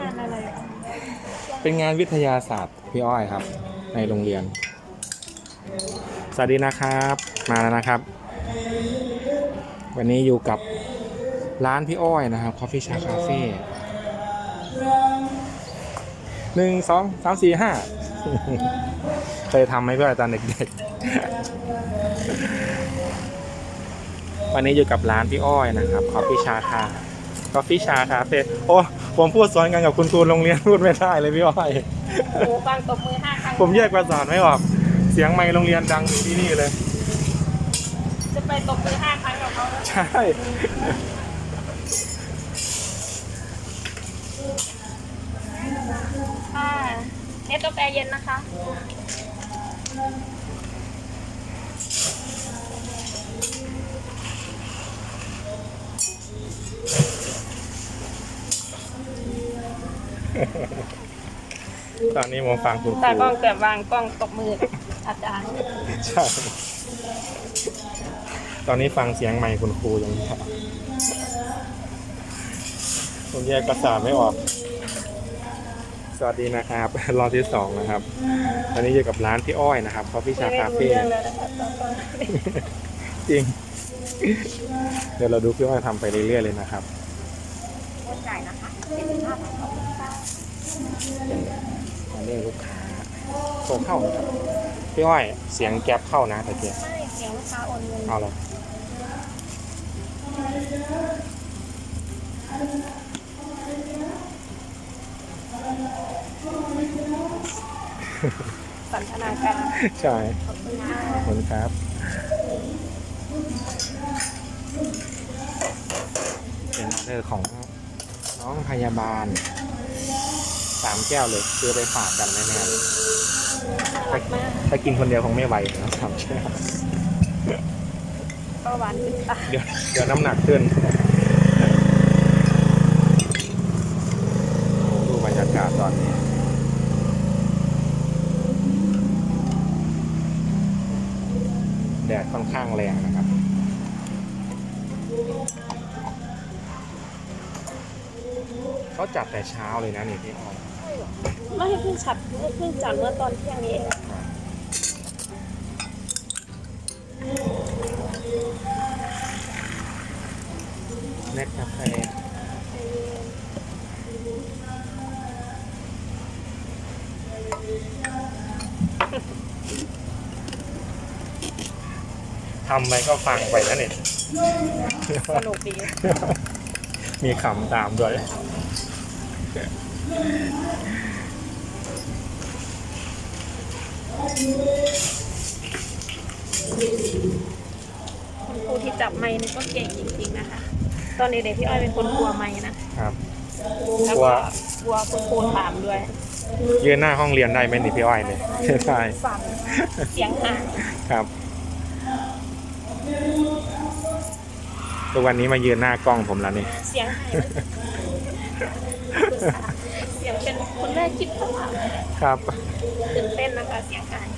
งานอะไรเป็นงานวิทยาศาสตร์พี่อ้อยครับ ในโรงเรียน สวัสดีนะครับ มาแล้วนะครับ วันนี้อยู่กับร้านพี่อ้อยนะครับ Coffee Chat Cafe หนึ่งสองสามสี่ห้าเคยทำไหมเพื่อนตอนเด็กๆ วันนี้อยู่กับร้านพี่อ้อยนะครับ Coffee Chat Cafe Coffee Chat Cafe โอ้ผมพูดซ้อนกันกับคุณครูโรงเรียนพูดไม่ได้เลยพี่อ้อยโอ้ฟังตบมือห้าครั้งผมแยกประสาทไม่ออก เสียงไมค์โรงเรียนดังอยู่ที่นี่เลย จะไปตบมือห้าครั้งกับเขาแล้วใช่ค่ะเนสกาแฟเย็นนะคะ ตอนนี้ผมฟังคุณคตารูกล้องเกิดวางกล้องตบมืออาจารย์ใช่ตอนนี้ฟังเสียงไมค์คุณครูอย่างนี้ครับผมแยกประสาทไม่ออก สวัสดีนะครับ รอบที่สองนะครับ ตอนนี้อยู่กับร้านพี่อ้อยนะครับ Coffee ไม่ Chat ได้รู้ Cafe เรื่องเลยนะคะตอนตอนจริง เดี๋ยวเราดูพี่อ้อยทำไปเรื่อยๆเลยนะครับโอนจ่ายนะคะเจ็ดสิบห้าบาทขอบคุณค่ะ อันนี้ลูกค้าโทรเข้านะครับพี่อ้อยเสียงแก๊ปเข้านะตะเกียบไม่เสียงลูกค้าโอนเงินเอาเลยสันทนาการใช่ขอบคุณค่ะขอบคุณครับเป็นออเดอร์ของน้องพยาบาล สามแก้วเลยซื้อไปฝากกันแน่ๆเลยรักมากถ้ากินคนเดียวคงไม่ไหวนะสามแก้วก็หวานขึ้นตาเดี๋ยวเดี๋ยวน้ำหนักขึ้นดูบรรยากาศตอนนี้แดดค่อนข้างแรงนะครับเขาจัดแต่เช้าเลยนะนี่พี่อ้อม ไม่ให้เพิ่งฉัดเพิ่งจัดเมื่อตอนเที่ยงนี้เองเน็ตกาแฟทำไปก็ฟังไปนะเนี่ย สนุกดี มีขำตามด้วย คุณครูที่จับไม้นี่ก็เก่งจริงๆนะคะ ตอนเด็กๆพี่อ้อยเป็นคนกลัวไม้นะครับ แล้วกลัว ก็กลัวคุณครูถามด้วยยืนหน้าห้องเรียนได้ไหมนี่พี่อ้อยเนี่ยใช่สั่นเสียงห่างครับทุกวันนี้มายืนหน้า กล้องผมแล้วนี่ เสียงห่างเสียงเป็น คนแรกคิดว่าครับ ตื่นเต้นนะคะเสียงห่ง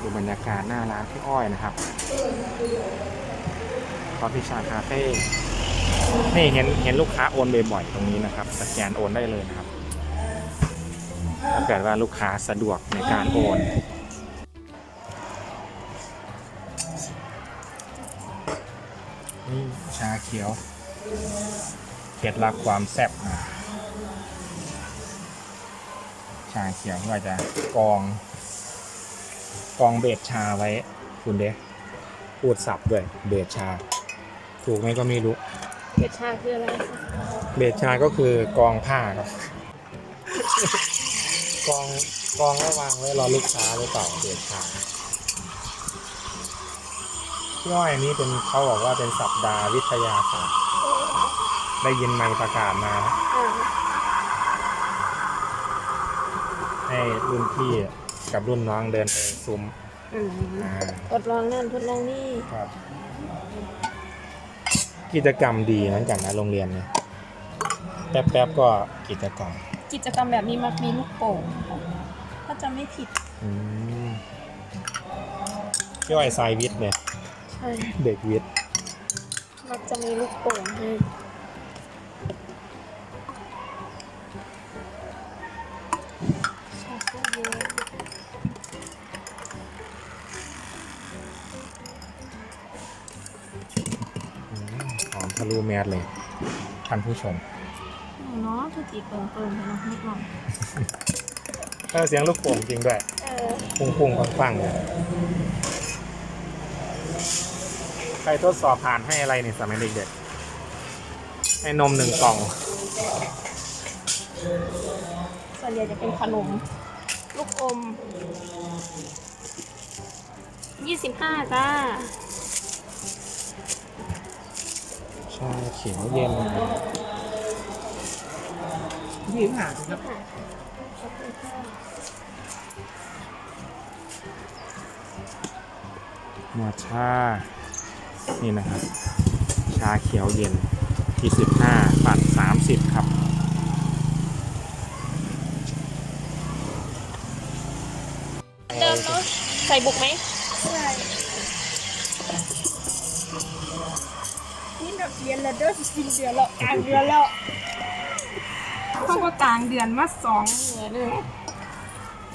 ดูบรรยากาศหน้าร้านพี่อ้อยนะครับค อฟฟิชาคาเฟ่นี่เห็นเห็นลูกค้าโอนบ่อยๆตรงนี้นะครับ สแกนโอนได้เลยนะครับ ถ้าเกิดว่าลูกค้าสะดวกในการโอนนี่ชาเขียวเคล็ดลับความแซ่บนะชาเขียวก็จะกอง กองเบสชาไว้ คุณเดะพูดสับด้วยเบสชา ถูกไหมก็ไม่รู้เกชาคืออะไรคะเบสชาก็คือกองผ้าครับ กองกองแล้ววางไว้รอลูกค้าหรือเปล่าเบสชาพี่อ้อยอันนี้เป็นเขาบอกว่าเป็นสัปดาห์วิทยาศาสตร์ได้ยินไมค์ประกาศมานะอ่าในให้รุ่นพี่กับรุ่นน้องเดินไปซุ้มอืมอ่าทดลองนั่นทดลองนี่ครับ กิจกรรมดีเหมือนกันนะโรงเรียนเนี่ยแป๊บๆก็กิจกรรม กิจกรรมแบบนี้มักมีลูกโป่งค่ะถ้าจะไม่ผิดอืมย่อยไซวิทย์เนี่ย ใช่ เด็กวิทย์ มักจะมีลูกโป่งให้ หอมทะลุแมสเลยท่านผู้ชมเนาะคือจีเปิงเปิงๆนะนิดหน่อยเออเสียงลูกโป่งจริงด้วยเออพุ่งพุ่งฟังฟังๆเลยใครทดสอบผ่านให้อะไรเนี่ยสมัยเด็กๆให้นมหนึ่งกล่อง ส่วนใหญ่จะเป็นขนม ลูกอมยี่สิบห้าจ้า เขียวเย็นยี่ห้าครับหมวดชา นี่นะครับ ชาเขียวเย็นที่สิบห้าปั่นสามสิบครับเดิมเนาะใส่บุกไหมใช่ นี่แบบเรียนแล้วเด้อสิบเดือนแล้วกลางเดือนแล้วเขาก็กลางเดือนมาสองเดือนเลย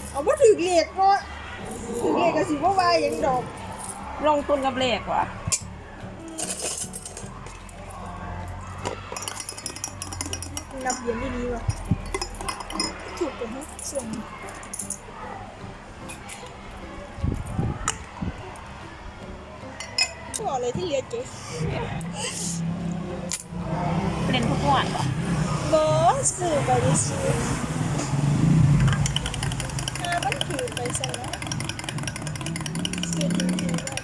เอาว่าถือเลขเนาะถือเลขก็สิว่าว่ายังดอก ลงทุนกับเลขว่ะนับเรียนไม่ดีว่ะถูกไปให้ส่วน บอกเลยที่เรียนเจ๊เล่นทุกวันว่ะบอสสื่อไปดิซื้อหามันถือไปซะแล้วซื้อทิ้งๆไว้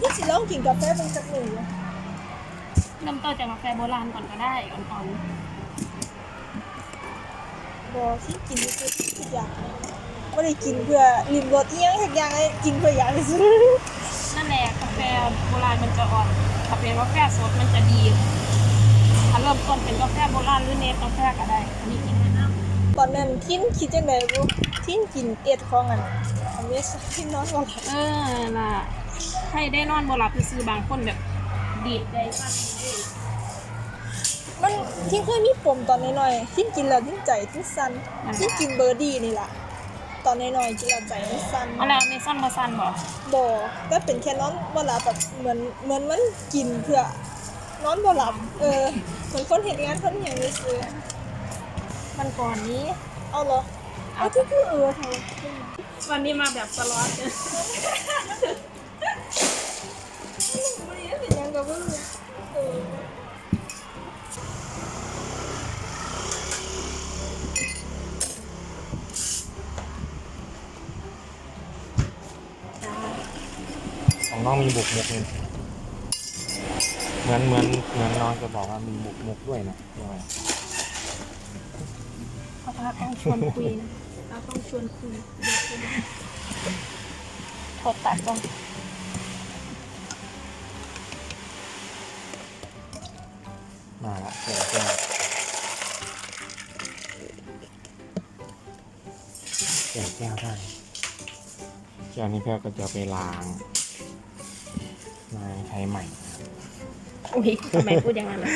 นี่สิลองกินกาแฟเป็นสักหนึ่งวะเริ่มต้นจากกาแฟโบราณก่อนก็ได้อ่อน บอที่กินนี่คือทุกอย่างไม่ได้กินเพื่อลิมรสเอียงทุกอย่างเลยกินเพื่ออยากซื้อนั่นแหละกาแฟโบราณมันจะอ่อนถ้าเป็นกาแฟสดมันจะดีถ้าเริ่มต้นเป็นกาแฟโบราณหรือเนสกาแฟก็ได้อันนี้กินแนะนำตอนนั้นทิ้นคิดจังไดบุทิ้นกินเอ็ดของอันอันนี้ทิ้นนอนก่อนลเออน่ะให้ได้นอนบหลับซื้อบางคนแบบดีดได้สั้นเลย มันทิ้งเคยมีปมตอนน้อยๆทิ้นกินแล้วทิ้งใจทิ้งสั่นทิ้งกินเบอร์ดี้นี่แหละตอนน้อยๆกินแล้วใจมันสั่นเอาแล้วเมซันมาสั้นบ่บ่แต่เป็นแค่นอนบ่หลับแบบเหมือนเหมือนมันกินเพื่อนอนบ่หลับเออเหมือนคนเห็นงานคนอย่างนี้ซื้อมันก่อนนี้ เอาเหรอเอาที่คือเออเธอวันนี้มาแบบสล็อต ของน้องมีบุกมุกเนี่ยเหมือนเหมือนเหมือนน้องจะบอกว่ามีบุกมุกด้วยนะพี่อ้อยเขาพาต้องชวนคุยนะเราต้องชวนคุยเดี๋ยวคุยนะโทษตัดก่อนมาละแก้วแก้วแก้วแก้วได้แก้วนี้แพ้ก็จะไปล้างล้าง ใช้ใหม่ อุ้ยทำไมพูดอย่างนั้นล่ะ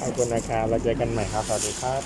ขอบคุณนะครับเราเจอกันใหม่ครับ สวัสดีครับ